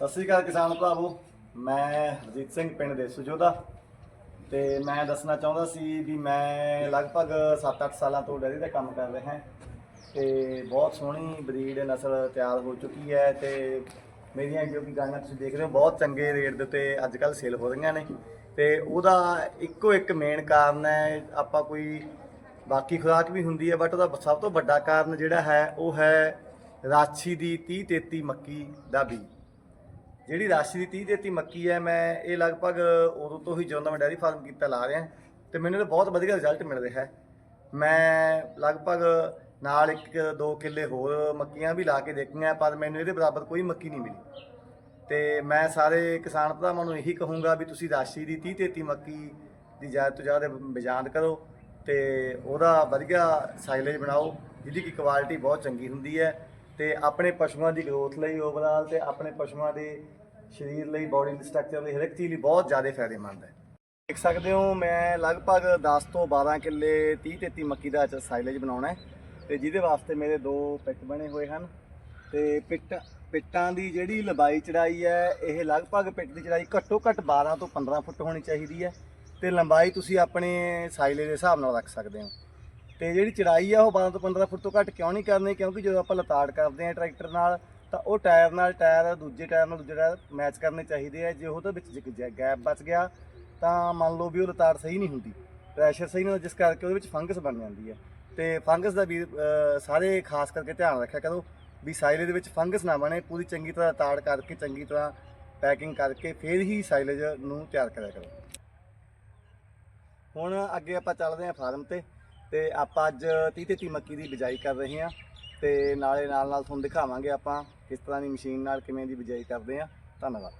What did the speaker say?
ਸਤਿ ਸ੍ਰੀ ਅਕਾਲ ਕਿਸਾਨ ਭਰਾਵੋ। ਮੈਂ ਹਰਜੀਤ ਸਿੰਘ, ਪਿੰਡ ਦੇ ਸੁਜੋਦਾ ਤੇ ਮੈਂ ਦੱਸਣਾ ਚਾਹੁੰਦਾ ਸੀ ਵੀ ਮੈਂ ਲਗਭਗ 7-8 ਸਾਲਾਂ ਤੋਂ ਡੈਰੀ ਦਾ ਕੰਮ ਕਰ ਰਿਹਾ ਹਾਂ। ਤੇ ਬਹੁਤ ਸੋਹਣੀ ਬਰੀਡ ਨਸਲ ਤਿਆਰ ਹੋ ਚੁੱਕੀ ਹੈ ਤੇ ਮੇਰੀਆਂ ਜੋ ਕਿ ਗਾਈਆਂ ਤੁਸੀਂ ਦੇਖ ਰਹੇ ਹੋ, ਬਹੁਤ ਚੰਗੇ ਰੇਟ ਦੇ ਉੱਤੇ ਅੱਜ ਕੱਲ ਸੇਲ ਹੋ ਰਹੀਆਂ ਨੇ। ਤੇ ਉਹਦਾ ਇੱਕੋ ਇੱਕ ਮੇਨ ਕਾਰਨ ਹੈ, ਆਪਾਂ ਕੋਈ ਬਾਕੀ ਖੁਰਾਕ ਵੀ ਹੁੰਦੀ ਹੈ ਬਟ ਉਹਦਾ ਸਭ ਤੋਂ ਵੱਡਾ ਕਾਰਨ ਜਿਹੜਾ ਹੈ, ਉਹ ਹੈ ਰਾਛੀ ਦੀ 30 33 ਮੱਕੀ ਦਾ ਬੀਜ। ਜਿਹੜੀ ਰਾਸ਼ੀ ਦੀ 30 33 ਮੱਕੀ ਹੈ, ਮੈਂ ਇਹ ਲਗਭਗ ਉਦੋਂ ਤੋਂ ਹੀ ਜਦੋਂ ਦਾ ਮੈਂ ਡੈਰੀ ਫਾਰਮ ਕੀਤਾ ਲਾ ਰਿਹਾ, ਤੇ ਮੈਨੂੰ ਇਹ ਬਹੁਤ ਵਧੀਆ ਰਿਜ਼ਲਟ ਮਿਲ ਰਿਹਾ ਹੈ। ਮੈਂ ਲਗਭਗ ਨਾਲ ਇੱਕ ਦੋ ਕਿੱਲੇ ਹੋਰ ਮੱਕੀਆਂ ਵੀ ਲਾ ਕੇ ਦੇਖੀਆਂ, ਪਰ ਮੈਨੂੰ ਇਹਦੇ ਬਰਾਬਰ ਕੋਈ ਮੱਕੀ ਨਹੀਂ ਮਿਲੀ। ਤੇ ਮੈਂ ਸਾਰੇ ਕਿਸਾਨ ਭਰਾਵਾਂ ਨੂੰ ਇਹੀ ਕਹੂੰਗਾ ਵੀ ਤੁਸੀਂ ਰਾਸ਼ੀ ਦੀ 30 33 ਮੱਕੀ ਦੀ ਜ਼ਿਆਦਾ ਤੋਂ ਜ਼ਿਆਦਾ ਬਿਜਾਂਦ ਕਰੋ ਤੇ ਉਹਦਾ ਵਧੀਆ ਸਾਈਲੇਜ ਬਣਾਓ, ਜਿਹਦੀ ਕਿ ਕੁਆਲਿਟੀ ਬਹੁਤ ਚੰਗੀ ਹੁੰਦੀ ਹੈ। ਤੇ ਆਪਣੇ ਪਸ਼ੂਆਂ ਦੀ ਗਰੋਥ ਲਈ ਓਵਰਆਲ ਤੇ ਆਪਣੇ ਪਸ਼ੂਆਂ ਦੇ ਸਰੀਰ ਲਈ ਬਾਡੀ ਸਟਰਕਚਰ ਲਈ, ਹਰ ਇੱਕ ਚੀਜ਼ ਲਈ ਬਹੁਤ ਜ਼ਿਆਦਾ ਫਾਇਦੇਮੰਦ ਹੈ। ਦੇਖ ਸਕਦੇ ਹੋ, ਮੈਂ ਲਗਭਗ 10 ਤੋਂ 12 ਕਿੱਲੇ 30 33 ਮੱਕੀ ਦਾ ਸਾਈਲੇਜ ਬਣਾਉਣਾ ਹੈ ਤੇ ਜਿਹਦੇ ਵਾਸਤੇ ਮੇਰੇ ਦੋ ਪਿੱਟ ਬਣੇ ਹੋਏ ਹਨ ਤੇ ਪਿੱਟ, ਪਿੱਟਾਂ ਦੀ ਜਿਹੜੀ ਲੰਬਾਈ ਚੜਾਈ ਹੈ, ਇਹ ਲਗਭਗ ਪਿੱਟ ਦੀ ਚੜਾਈ ਘੱਟੋ ਘੱਟ 12 ਤੋਂ 15 ਫੁੱਟ ਹੋਣੀ ਚਾਹੀਦੀ ਹੈ ਤੇ ਲੰਬਾਈ ਤੁਸੀਂ ਆਪਣੇ ਸਾਈਲੇ ਦੇ ਹਿਸਾਬ ਨਾਲ ਰੱਖ ਸਕਦੇ ਹੋ। ਤੇ ਜਿਹੜੀ ਚੜਾਈ ਆ ਉਹ 12 ਤੋਂ 15 ਫੁੱਟ ਤੋਂ ਘੱਟ ਕਿਉਂ ਨਹੀਂ ਕਰਨੀ? ਕਿਉਂਕਿ ਜਦੋਂ ਆਪਾਂ ਲਤਾੜ ਕਰਦੇ ਆ ਟਰੈਕਟਰ ਨਾਲ, ਤਾਂ ਉਹ ਟਾਇਰ ਨਾਲ ਟਾਇਰ ਦੂਜੇ ਟਾਇਰ ਨਾਲ ਦੂਜੇ ਟਾਇਰ ਮੈਚ ਕਰਨੇ ਚਾਹੀਦੇ ਆ। ਜੇ ਉਹਦੇ ਵਿੱਚ ਗੈਪ ਬਚ ਗਿਆ, ਤਾਂ ਮੰਨ ਲਓ ਵੀ ਉਹ ਲਤਾੜ ਸਹੀ ਨਹੀਂ ਹੁੰਦੀ। ਪ੍ਰੈਸ਼ਰ ਸਹੀ ਨਹੀਂ ਹੁੰਦਾ, ਜਿਸ ਕਰਕੇ ਉਹਦੇ ਵਿੱਚ ਫੰਗਸ ਬਣ ਜਾਂਦੀ ਹੈ ਤੇ ਫੰਗਸ ਦਾ ਵੀ ਸਾਰੇ ਖਾਸ ਕਰਕੇ ਧਿਆਨ ਰੱਖਿਆ ਕਰੋ ਵੀ ਸਾਈਲੇ ਦੇ ਵਿੱਚ ਫੰਗਸ ਨਾ ਬਣੇ, ਪੂਰੀ ਚੰਗੀ ਤਰ੍ਹਾਂ ਤਾੜ ਕਰਕੇ, ਚੰਗੀ ਤਰ੍ਹਾਂ ਪੈਕਿੰਗ ਕਰਕੇ, ਫਿਰ ਹੀ ਸਾਈਲੇਜ ਨੂੰ ਤਿਆਰ ਕਰਿਆ ਕਰੋ। ਹੁਣ ਅੱਗੇ ਆਪਾਂ ਚੱਲਦੇ ਹਾਂ ਫਾਰਮ ਤੇ। ਤੇ ਆਪਾਂ ਅੱਜ 30 33 ਮੱਕੀ ਦੀ ਬਿਜਾਈ ਕਰ ਰਹੇ ਹਾਂ ਤੇ ਨਾਲੇ ਨਾਲ ਨਾਲ ਤੁਹਾਨੂੰ ਦਿਖਾਵਾਂਗੇ ਆਪਾਂ ਕਿਸ ਤਰ੍ਹਾਂ ਦੀ ਮਸ਼ੀਨ ਨਾਲ ਕਿਵੇਂ ਦੀ ਬਿਜਾਈ ਕਰਦੇ ਹਾਂ। ਧੰਨਵਾਦ।